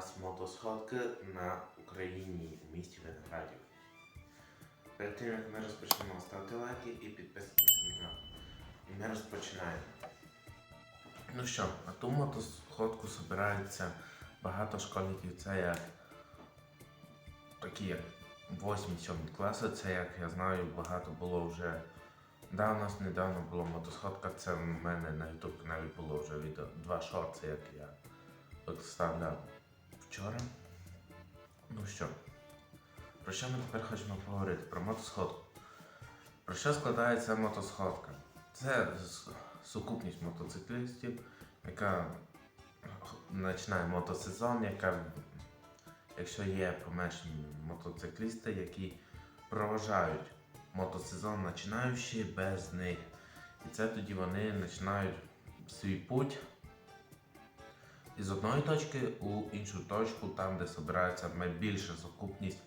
нас мотосходки на Україні у місті Виноградів. Перед тим як ми розпочнемо, ставте лайки і підписуйтесь на канал. Ми розпочинаємо. Ну що, на ту мотосходку збирається багато школьників. Це як такі 8-7 класи. Це як я знаю, багато було вже. Да, у нас недавно була мотосходка, це в мене на YouTube каналі було вже відео. Два шорти, як я виставляв вчора. Ну що, про що ми тепер хочемо поговорити? Про мотосходку. Про що складається мотосходка? Це сукупність мотоциклістів, яка починає мотосезон, яка, якщо є помешані мотоциклісти, які проважають мотосезон починаючи без них. І це тоді вони починають свій путь із одної точки у іншу точку, там, де збирається найбільша сукупність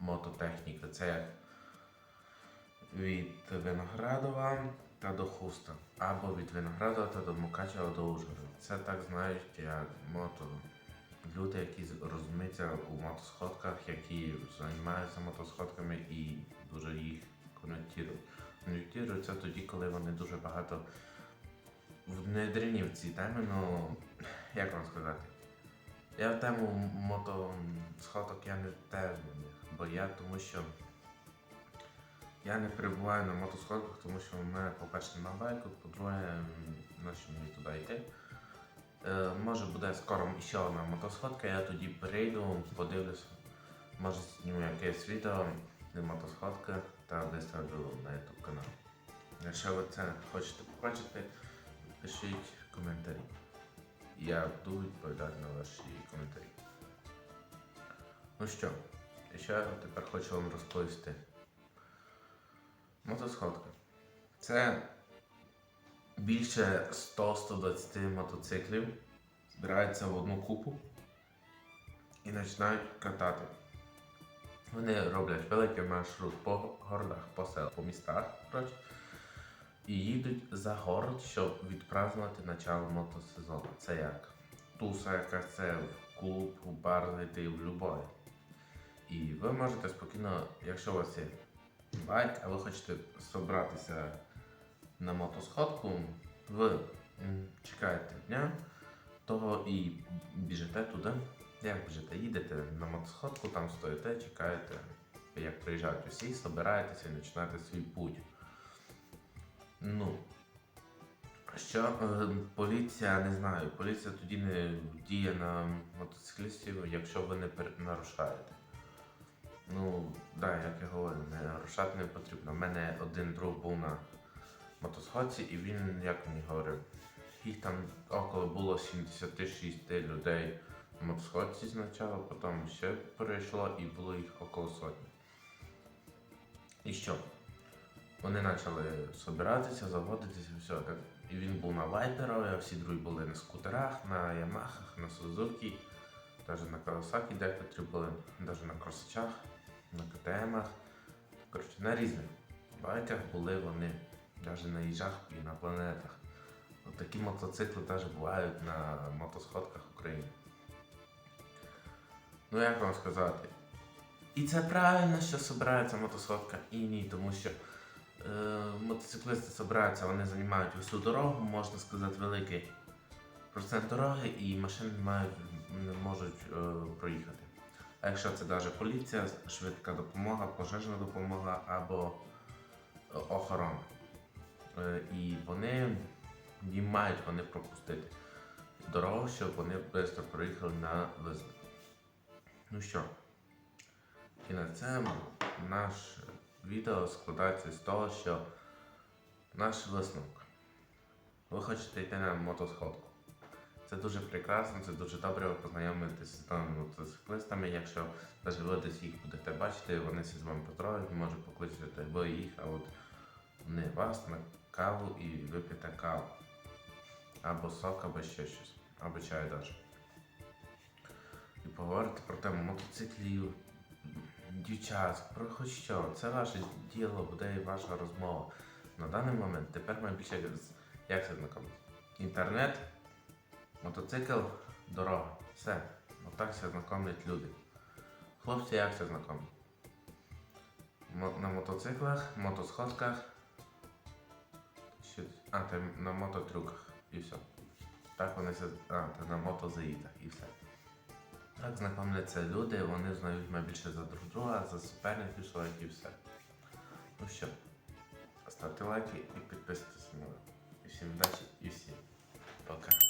мототехніки. Це від Виноградова та до Хуста, або від Виноградова та до Мукачева до Ужгорода. Це так знають як мото. Люди, які розуміються у мотосходках, які займаються мотосходками і дуже їх конектують. Конектують це тоді, коли вони дуже багато внедрені в ці теми, ну як вам сказати? Я в тему мотосходок я не теж не міг, бо я тому що я не перебуваю на мотосходках, тому що в мене, по-перше, на байку, по-друге, на що мені туди йти. Е, може буде скоро ще одна мотосходка, я тоді перейду, подивлюся, може зніму якесь відео, де мотосходка та виставлю на YouTube канал. Якщо ви це хочете побачити, пишіть коментарі. Я буду відповідати на ваші коментарі. Ну що, я тепер хочу вам розповісти. Мотосходка. Це більше 100-120 мотоциклів збираються в одну купу і починають катати. Вони роблять великий маршрут по городах, по селах, по містах, коротше, і їдуть за город, щоб відпразнувати начало мотосезону. Це як туса, яка це в клуб, у бар зайти в любой. І ви можете спокійно, якщо у вас є байк, а ви хочете зібратися на мотосходку, ви чекаєте дня того і біжите туди. Як біжите? Їдете на мотосходку, там стоїте, чекаєте, як приїжджають усі, збираєтеся і починаєте свій путь. Ну, що е, поліція, не знаю, поліція тоді не діє на мотоциклістів, якщо ви не нарушаєте. Ну, так, як я говорю, не нарушати не потрібно. У мене один друг був на мотосходці, і він, як мені говорив, їх там около було 76 людей на мотосходці спочатку, потім ще перейшло і було їх около сотні. І що? Вони почали збиратися, заводитися, все. І він був на вайперові, а всі другі були на скутерах, на Ямахах, на Сузуки, навіть на Кавасакі декотрі були, навіть на кросачах, на КТМах. Коротше, на різних байках були вони, навіть на їжах і на планетах. От такі мотоцикли теж бувають на мотосходках України. Ну як вам сказати? І це правильно, що збирається мотосходка, і ні, тому що е, мотоциклісти збираються, вони займають усю дорогу, можна сказати, великий процент дороги, і машини не, мають, не можуть е, проїхати. А якщо це навіть поліція, швидка допомога, пожежна допомога або е, охорона. І вони їм мають вони пропустити дорогу, щоб вони швидко проїхали на визволення. Ну що, на цьому наш відео складається з того, що наш висновок. Ви хочете йти на мотосходку. Це дуже прекрасно, це дуже добре ви познайомитися з новими мотоциклистами. Якщо навіть ви десь їх будете бачити, вони всі з вами поздоровлять, може покличете ви їх, а от не вас на каву і вип'єте каву. Або сок, або ще щось, або чай навіть. І поговорити про тему мотоциклів, дівчат, про хоч що. Це ваше діло, буде і ваша розмова. На даний момент тепер найбільше як це знакомить? Інтернет, мотоцикл, дорога. Все. Отак все знайомлять люди. Хлопці як все знайомі? На мотоциклах, мотосходках. А, та на мототрюках і все. Так вони все. А, та на мотозаїдах і все. Так знайомляться люди, вони знають мене більше за друг друга, за суперників своїх і все. Ну що, ставте лайки і підписуйтесь на мене. І всім удачі і всім пока.